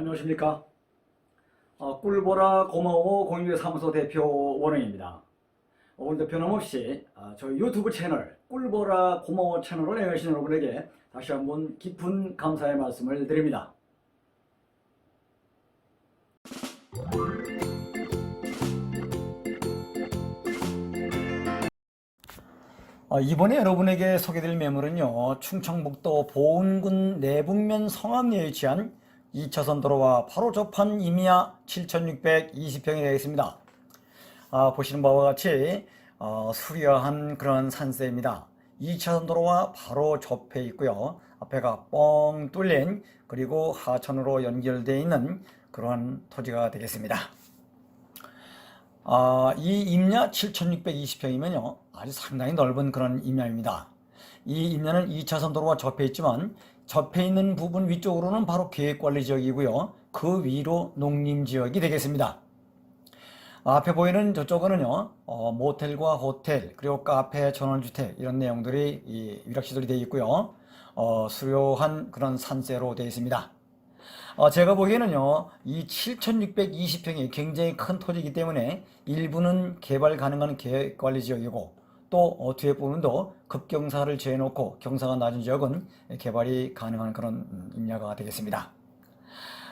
안녕하십니까. 어, 꿀보라 고마워 공유회 사무소 대표 원영입니다. 오늘도 변함없이 어, 저희 유튜브 채널 꿀보라 고마워 채널을 애용하신 여러분에게 다시 한번 깊은 감사의 말씀을 드립니다. 어, 이번에 여러분에게 소개드릴 매물은요, 충청북도 보은군 내북면 성암리에 위치한 2차선 도로와 바로 접한 임야 7,620평이 되겠습니다. 아, 보시는 바와 같이 어, 수려한 그런 산세입니다. 2차선 도로와 바로 접해 있고요. 앞에가 뻥 뚫린 그리고 하천으로 연결되어 있는 그런 토지가 되겠습니다. 아, 이 임야 7,620평이면요. 아주 상당히 넓은 그런 임야입니다. 이 임야는 2차선 도로와 접해 있지만 접해 있는 부분 위쪽으로는 바로 계획관리 지역이고요. 그 위로 농림 지역이 되겠습니다. 앞에 보이는 저쪽은요, 어, 모텔과 호텔, 그리고 카페, 전원주택, 이런 내용들이 이 위락시설이 되어 있고요. 어, 수려한 그런 산세로 되어 있습니다. 어, 제가 보기에는요, 이 7,620평이 굉장히 큰 토지이기 때문에 일부는 개발 가능한 계획관리 지역이고 또 어, 뒤에 부분도 급경사를 제해놓고 경사가 낮은 지역은 개발이 가능한 그런 음, 임야가 되겠습니다.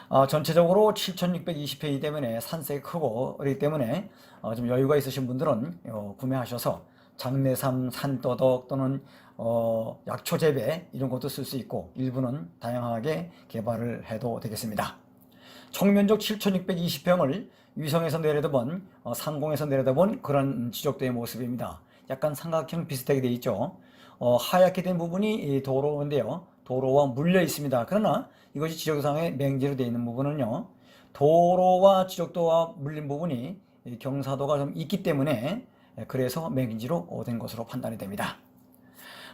어, 전체적으로 7,620평이기 때문에 산세가 크고 그렇기 때문에 어, 좀 여유가 있으신 분들은 어, 구매하셔서 장내삼, 산도덕 또는 어, 약초 재배 이런 것도 쓸 수 있고 일부는 다양하게 개발을 해도 되겠습니다. 총면적 7,620평을 위성에서 내려다본 어, 상공에서 내려다본 그런 지적도의 모습입니다. 약간 삼각형 비슷하게 되어 있죠. 어, 하얗게 된 부분이 이 도로인데요. 도로와 물려 있습니다. 그러나 이것이 지적상에 맹지로 되어 있는 부분은요. 도로와 지적도와 물린 부분이 이 경사도가 좀 있기 때문에 예, 그래서 맹지로 된 것으로 판단이 됩니다.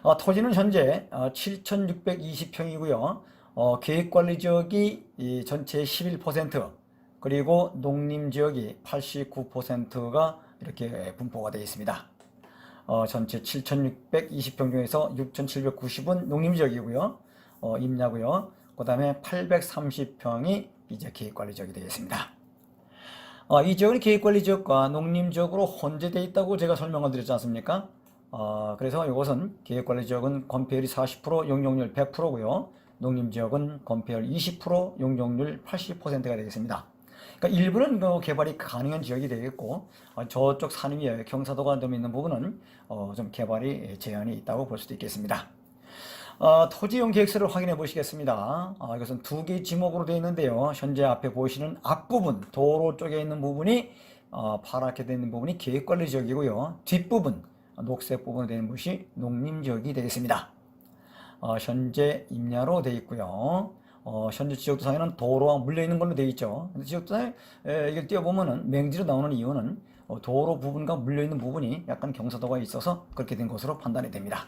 어, 토지는 현재 어, 7,620평이고요. 어, 계획관리 지역이 이 전체의 11% 그리고 농림 지역이 89%가 이렇게 분포가 되어 있습니다. 어, 전체 7,620평 중에서 6,790은 농림 지역이고요. 어, 임야고요. 그 다음에 830평이 이제 계획관리 지역이 되겠습니다. 어, 이 지역은 계획관리 지역과 농림 지역으로 혼재되어 있다고 제가 설명을 드렸지 않습니까? 어, 그래서 이것은 계획관리 지역은 건폐율이 40%, 용적률 100%고요. 농림 지역은 건폐율 20%, 용적률 80%가 되겠습니다. 그러니까 일부는 그 개발이 가능한 지역이 되겠고 어, 저쪽 산 위에 경사도가 좀 있는 부분은 어, 좀 개발이 제한이 있다고 볼 수도 있겠습니다. 어, 토지용 계획서를 확인해 보시겠습니다. 어, 이것은 두 개의 지목으로 되어 있는데요. 현재 앞에 보시는 앞부분, 도로 쪽에 있는 부분이 어, 파랗게 되어 있는 부분이 계획관리 지역이고요. 뒷부분, 녹색 부분에 되는 것이 농림 지역이 되겠습니다. 어, 현재 임야로 되어 있고요. 어, 현재 지역도상에는 도로와 물려 있는 걸로 되어 있죠. 근데 지역도상에 에, 이걸 띄워보면은 맹지로 나오는 이유는 어, 도로 부분과 물려 있는 부분이 약간 경사도가 있어서 그렇게 된 것으로 판단이 됩니다.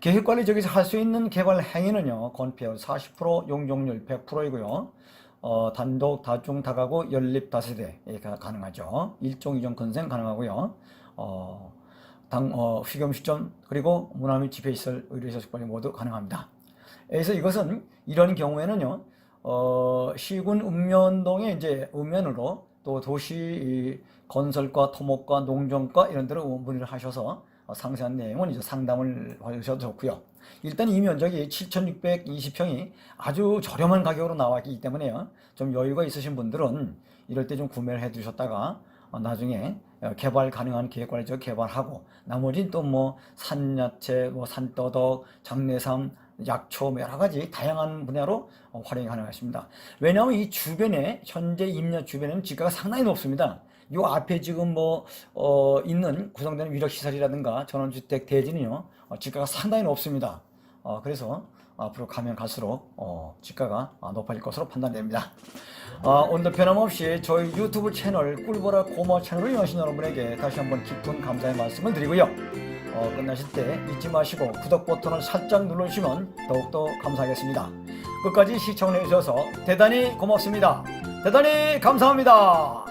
계획관리 지역에서 할 수 있는 개발 행위는요, 건폐율 40%, 용적률 100%이고요. 어, 단독, 다중, 다가구, 연립, 다세대가 가능하죠. 일종, 이종, 건생 가능하고요. 어, 당, 어, 휘겸 시점, 그리고 문화 및 집회시설, 의료시설 관리 모두 가능합니다. 그래서 이것은 이런 경우에는요, 어, 시군 읍면동에 이제 읍면으로 또 도시 건설과 토목과 농정과 이런 데로 문의를 하셔서 어, 상세한 내용은 이제 상담을 하셔도 좋고요. 일단 이 면적이 7,620평이 아주 저렴한 가격으로 나왔기 때문에요. 좀 여유가 있으신 분들은 이럴 때 좀 구매를 해 두셨다가 어, 나중에 어, 개발 가능한 계획관리적 개발하고 나머지 또뭐 산야채, 뭐 산더덕, 장내삼, 약초 뭐 여러 가지 다양한 분야로 어, 활용이 가능하십니다. 왜냐하면 이 주변에 현재 임야 주변에는 지가가 상당히 높습니다. 요 앞에 지금 뭐, 어, 있는 구성되는 위력 시설이라든가 전원주택 대지는요, 어, 지가가 상당히 높습니다. 어, 그래서 앞으로 가면 갈수록, 어, 지가가 아, 높아질 것으로 판단됩니다. 어, 오늘도 변함없이 저희 유튜브 채널 꿀보라 고마워 채널을 이용하신 여러분에게 다시 한번 깊은 감사의 말씀을 드리고요. 어, 끝나실 때 잊지 마시고 구독 버튼을 살짝 눌러주시면 더욱더 감사하겠습니다. 끝까지 시청해 주셔서 대단히 고맙습니다. 대단히 감사합니다.